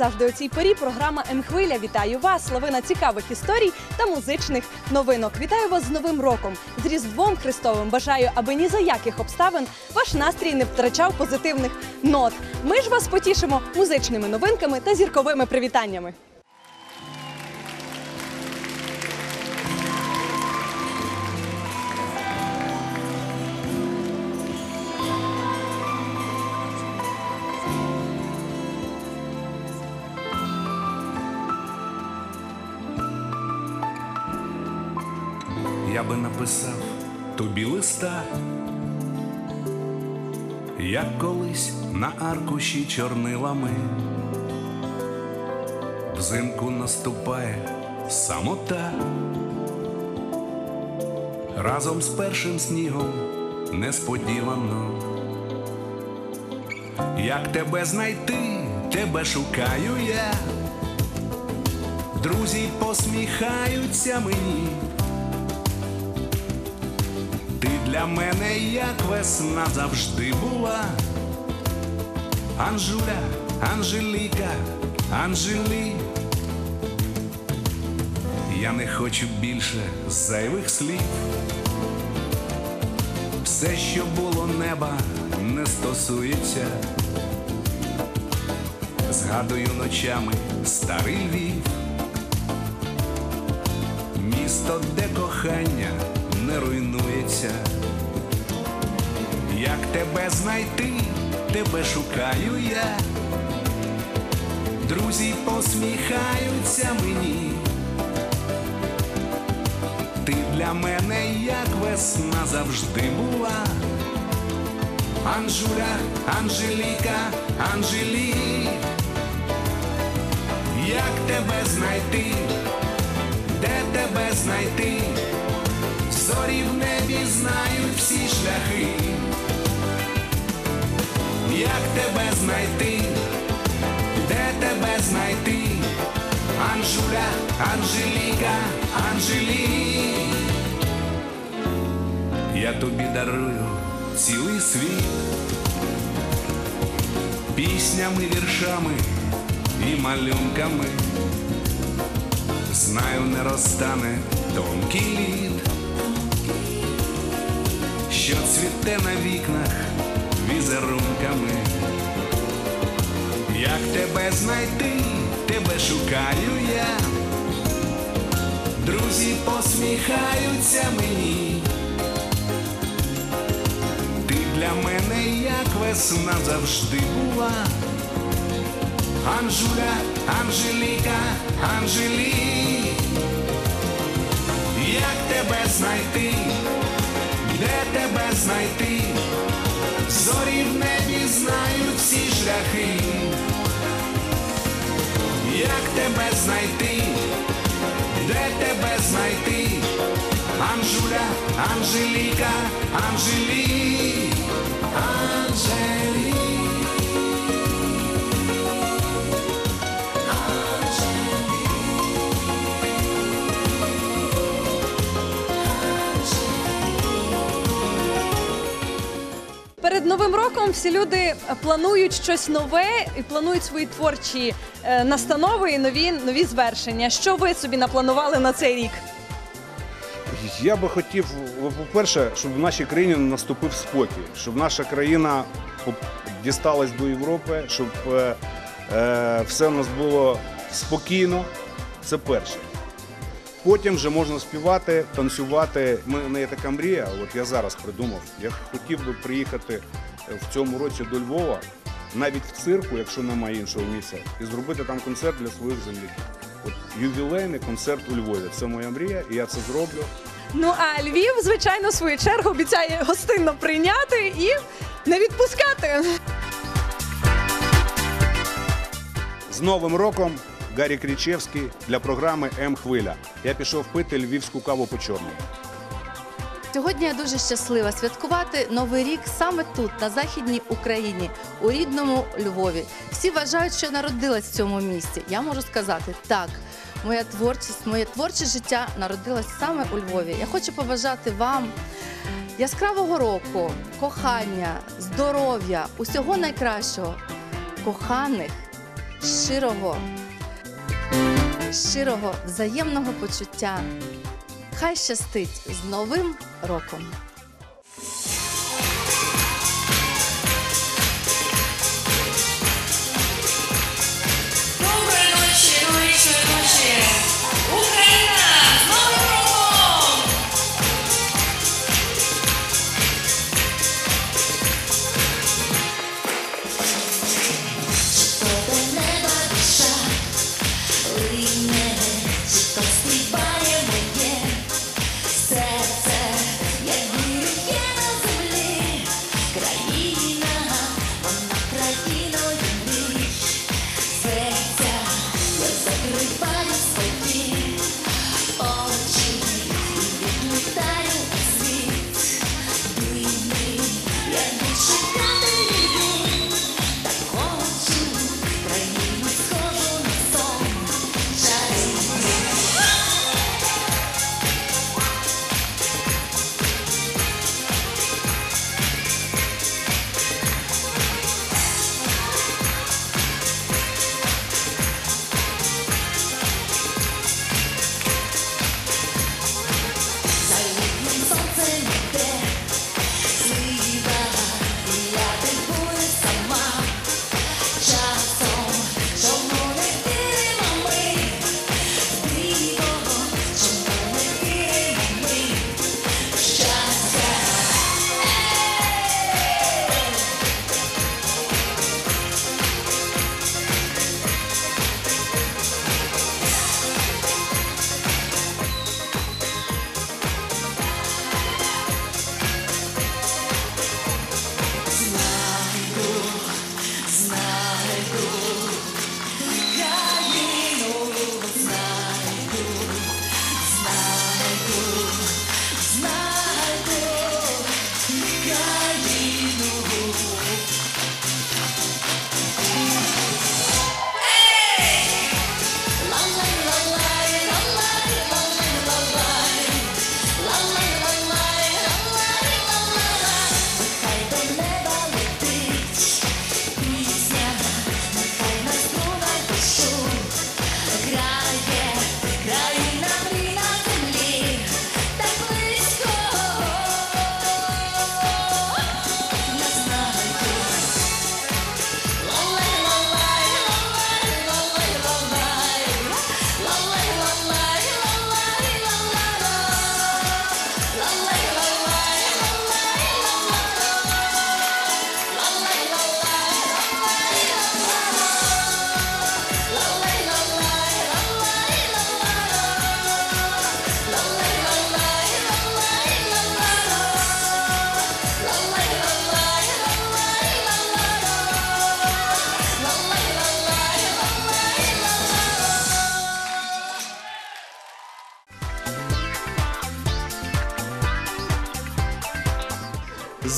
завжди, у цій порі програма М-хвиля. Вітаю вас! Словина цікавих історій та музичних новинок. Вітаю вас з Новим роком, з Різдвом Христовим. Бажаю, аби ні за яких обставин ваш настрій не втрачав позитивних нот. Ми ж вас потішимо музичними новинками та зірковими привітаннями. Я би написав тобі листа, як колись на аркуші чорнилами, взимку наступає самота, разом з першим снігом несподівано, як тебе знайти, тебе шукаю я. Друзі посміхаються мені. Для мене як весна завжди була. Анжуля, Анжеліка, Анжелі. Я не хочу більше зайвих слів. Все, що було неба, не стосується. Згадую ночами старий Львів. Місто, де кохання не руйнується. Як тебе знайти, тебе шукаю я. Друзі посміхаються мені. Ти для мене як весна завжди була. Анжуля, Анжеліка, Анжелі. Як тебе знайти? Де тебе знайти? Знають всі шляхи. Як тебе знайти? Де тебе знайти? Анжуля, Анжеліка, Анжелі. Я тобі дарую цілий світ піснями, віршами і малюнками. Знаю, не розтане тонкий лід, що цвіте на вікнах візерунками. Як тебе знайти, тебе шукаю я. Друзі посміхаються мені. Ти для мене як весна завжди була. Анжуля, Анжеліка, Анжелі. Як тебе знайти? Де тебе знайти? Зорі в небі знають всі шляхи. Як тебе знайти? Де тебе знайти? Анжуля, Анжеліка, Анжелі, Анжелі. Перед новим роком всі люди планують щось нове і планують свої творчі е, настанови і нові нові звершення. Що ви собі напланували на цей рік? Я би хотів, по-перше, щоб в нашій країні наступив спокій, щоб наша країна дісталась до Європи, щоб е, е, все у нас було спокійно. Це перше. Потім вже можна співати, танцювати. У мене є така мрія. От я зараз придумав. Я хотів би приїхати в цьому році до Львова, навіть в цирку, якщо немає іншого місця, і зробити там концерт для своїх земляків. От ювілейний концерт у Львові. Це моя мрія, і я це зроблю. Ну а Львів, звичайно, в свою чергу обіцяє гостинно прийняти і не відпускати. З Новим роком Гаррі Крічевський для програми М Хвиля. Я пішов пити львівську каву по чорному. Сьогодні я дуже щаслива святкувати новий рік саме тут, на західній Україні, у рідному Львові. Всі вважають, що я народилась в цьому місті. Я можу сказати так. Моя творчість, моє творче життя народилось саме у Львові. Я хочу побажати вам яскравого року, кохання, здоров'я, усього найкращого, коханих, щирого щирого взаємного почуття. Хай щастить з Новим роком! my life.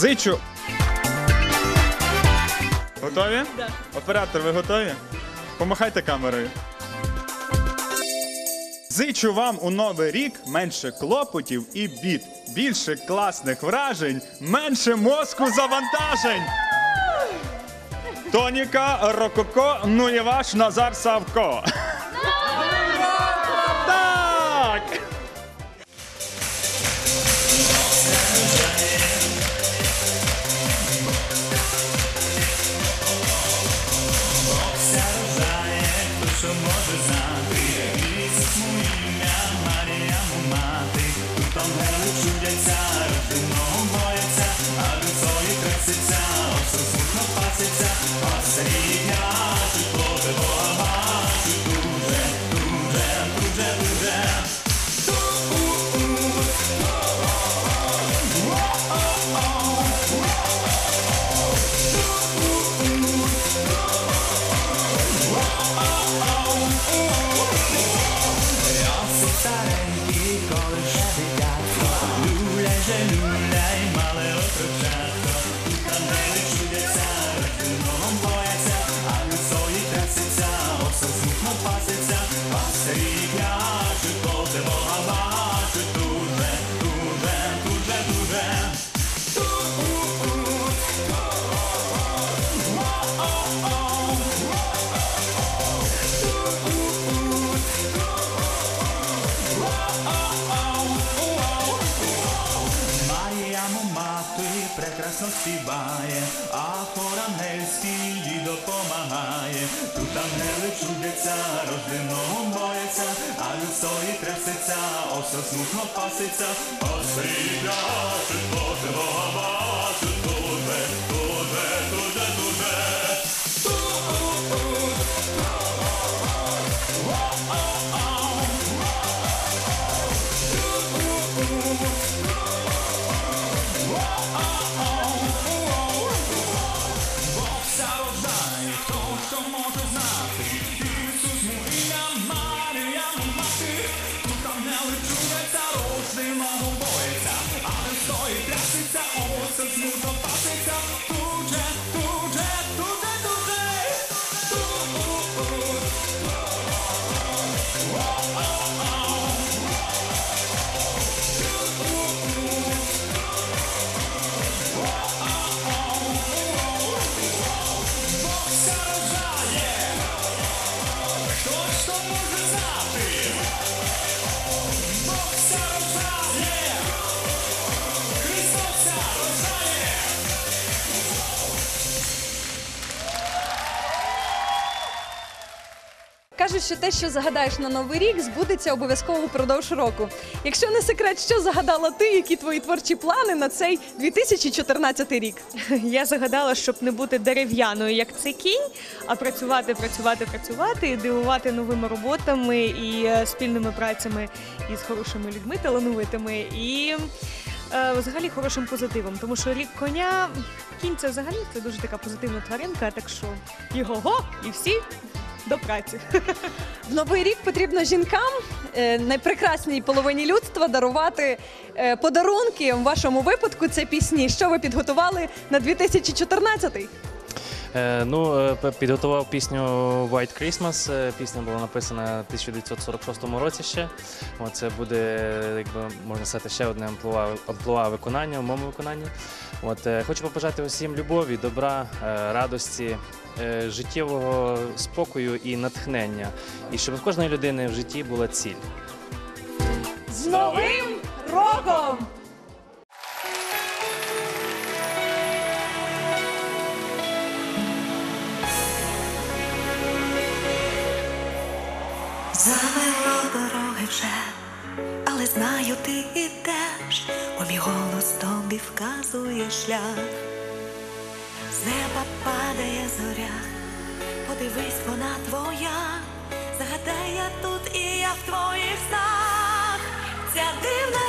зичу. Готові? Да. Оператор, ви готові? Помахайте камерою. Зичу вам у новий рік менше клопотів і бід, більше класних вражень, менше мозку завантажень. Тоніка Рококо, ну і ваш Назар Савко. Ангели чудяться, рожденого бояться, а стої трясеться, оса смутно паситься, посвітляше, Боже Бога бачу, що те, що загадаєш на новий рік, збудеться обов'язково впродовж року. Якщо не секрет, що загадала ти, які твої творчі плани на цей 2014 рік? Я загадала, щоб не бути дерев'яною, як цей кінь, а працювати, працювати, працювати, і дивувати новими роботами і е, спільними працями із хорошими людьми, талановитими і е, взагалі хорошим позитивом. Тому що рік коня, кінь це взагалі це дуже така позитивна тваринка, так що його го і всі до праці. В новий рік потрібно жінкам, е, найпрекрасній половині людства, дарувати е, подарунки. В вашому випадку це пісні. Що ви підготували на 2014? Е, ну, е, п- підготував пісню White Christmas. Е, Пісня була написана в 1946 році ще. От, це буде, е, якби можна сказати, ще одне амплуа, амплуа виконання в моєму виконанні. От, е, хочу побажати усім любові, добра, е, радості, життєвого спокою і натхнення. І щоб в кожної людини в житті була ціль. З новим роком! Замело дороги вже, але знаю, ти ідеш, бо мій голос тобі вказує шлях. З неба падає зоря, подивись, вона твоя, загадай я тут і я в твоїх снах. Ця дивна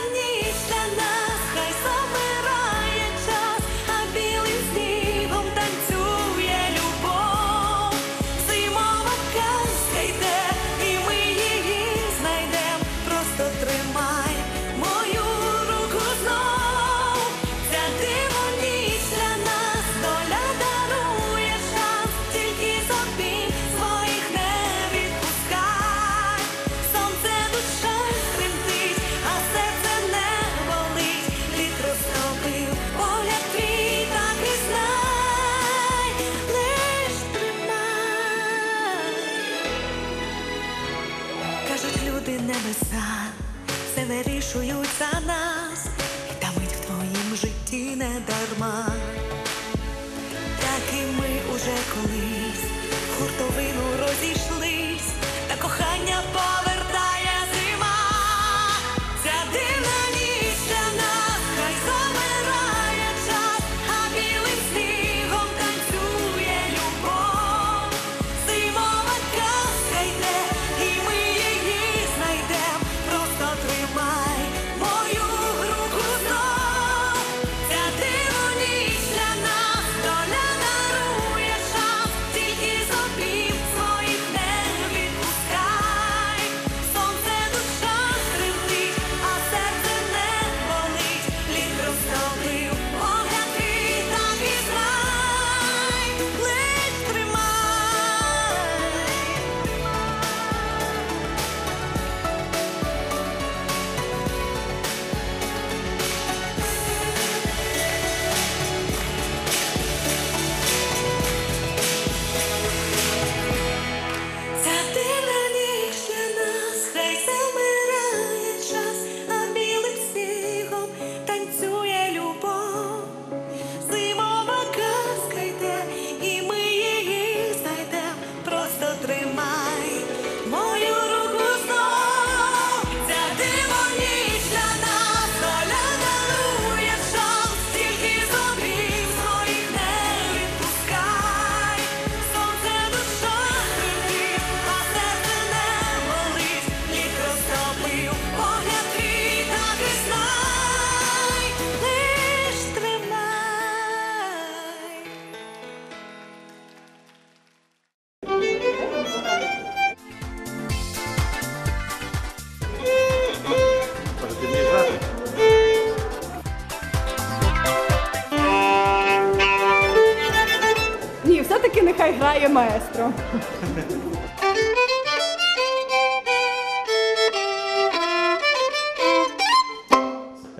музики нехай грає маестро.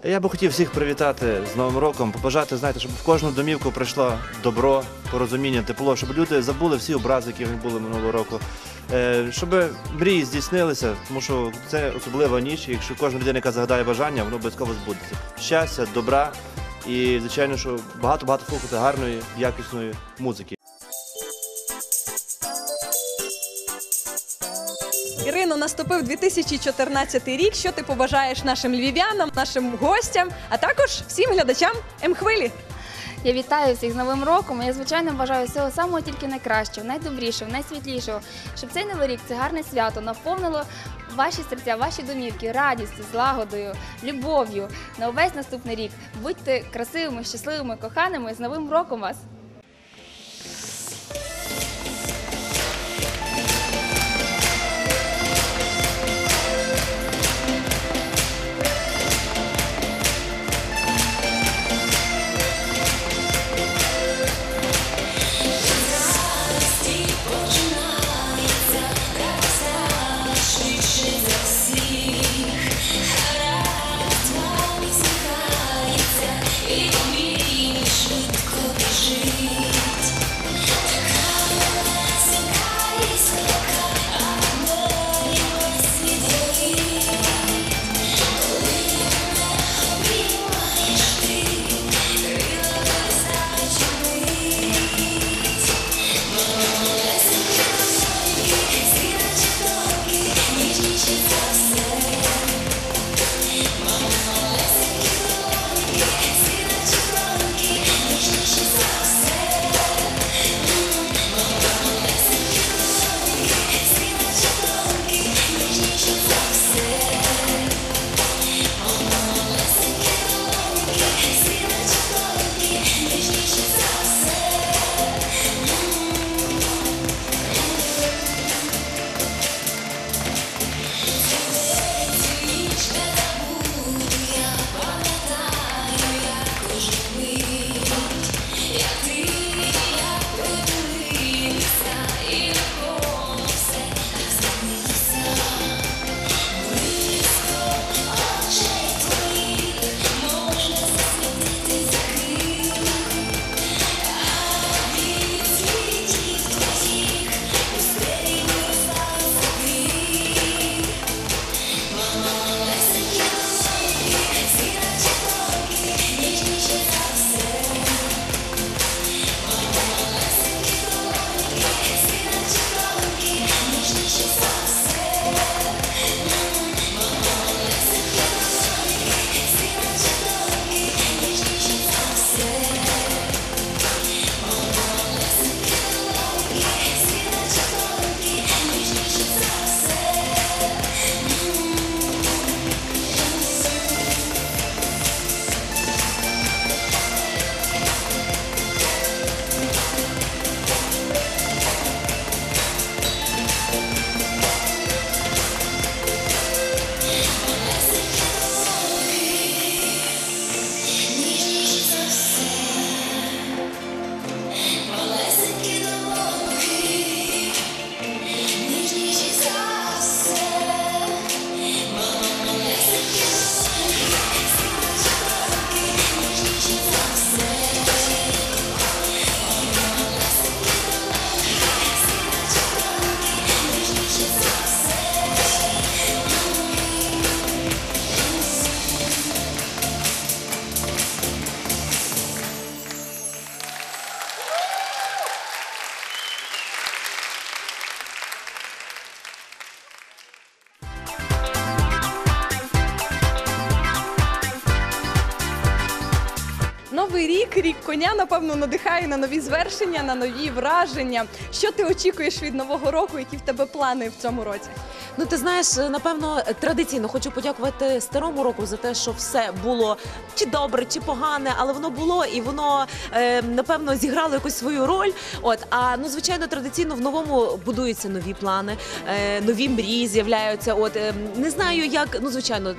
Я би хотів всіх привітати з Новим роком, побажати, знаєте, щоб в кожну домівку прийшло добро, порозуміння, тепло, щоб люди забули всі образи, які в них були минулого року. Е, Щоб мрії здійснилися, тому що це особлива ніч. Якщо кожна людина, яка загадає бажання, воно обов'язково збудеться. Щастя, добра і, звичайно, що багато-багато слухати гарної, якісної музики. Наступив 2014 рік. Що ти побажаєш нашим львів'янам, нашим гостям, а також всім глядачам М-хвилі? Я вітаю всіх з Новим роком. Я звичайно бажаю всього самого тільки найкращого, найдобрішого, найсвітлішого, щоб цей новий рік, це гарне свято, наповнило ваші серця, ваші домівки радістю, злагодою, любов'ю на увесь наступний рік. Будьте красивими, щасливими, коханими з Новим роком вас! Коня, напевно, надихає на нові звершення, на нові враження. Що ти очікуєш від нового року? Які в тебе плани в цьому році? Ну, ти знаєш, напевно, традиційно хочу подякувати старому року за те, що все було чи добре, чи погане, але воно було і воно е, напевно зіграло якусь свою роль. От а ну звичайно, традиційно в новому будуються нові плани, е, нові мрії з'являються. От е, не знаю, як ну звичайно.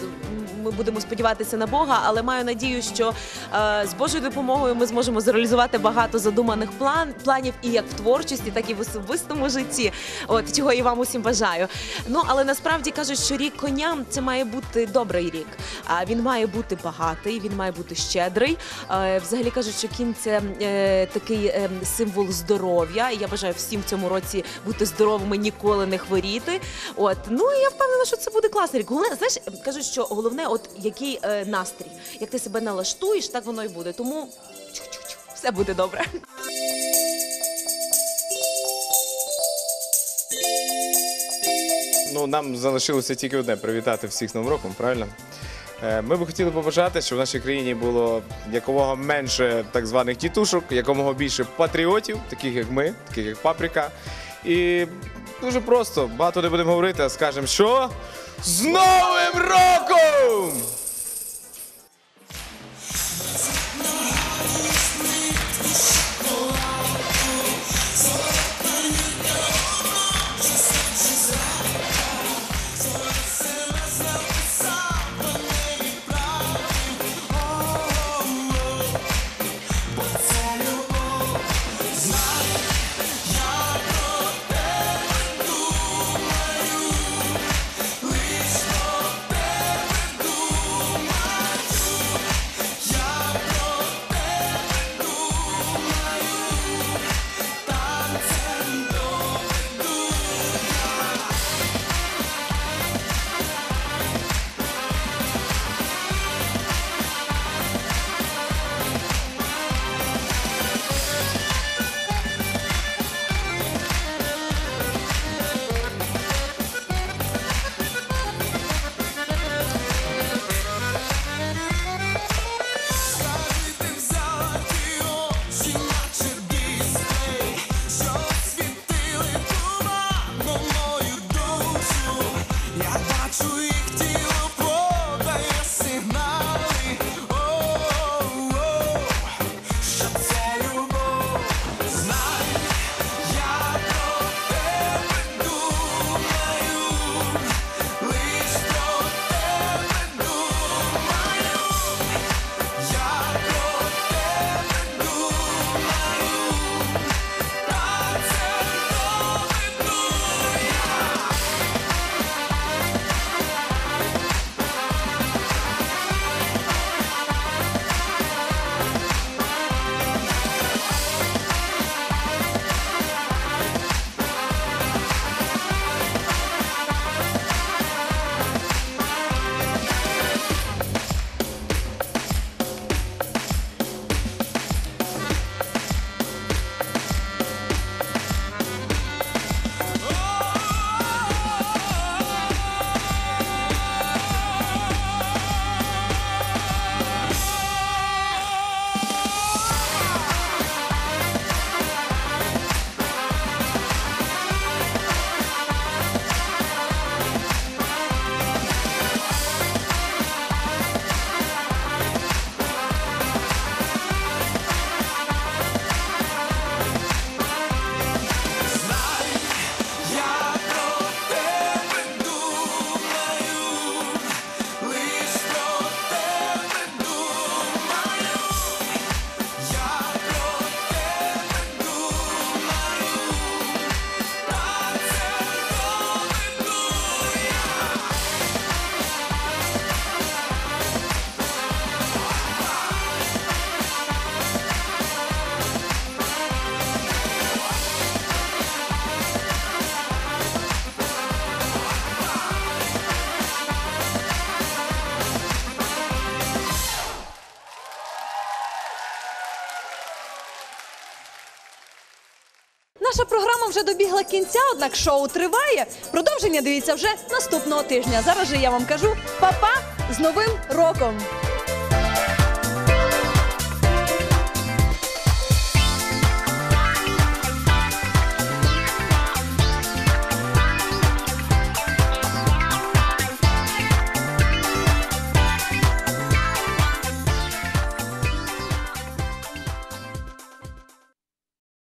Ми будемо сподіватися на Бога, але маю надію, що е, з Божою допомогою ми зможемо зреалізувати багато задуманих план, планів і як в творчості, так і в особистому житті. От чого і вам усім бажаю. Ну але насправді кажуть, що рік коня це має бути добрий рік. А він має бути багатий, він має бути щедрий. Е, взагалі кажуть, що кінь це е, такий е, символ здоров'я. Я бажаю всім в цьому році бути здоровими, ніколи не хворіти. От ну і я впевнена, що це буде класний рік. Головне, знаєш, кажуть, що головне, от який е, настрій, як ти себе налаштуєш, так воно і буде. Тому все буде добре. Ну, нам залишилося тільки одне привітати всіх з Новим роком, правильно? Е, Ми би хотіли побажати, щоб в нашій країні було якомога менше так званих тітушок, якомога більше патріотів, таких як ми, таких як Паприка. І дуже просто, багато не будемо говорити, а скажемо, що з Новим роком! Кінця, однак шоу триває. Продовження дивіться вже наступного тижня. Зараз же я вам кажу па-па з новим роком.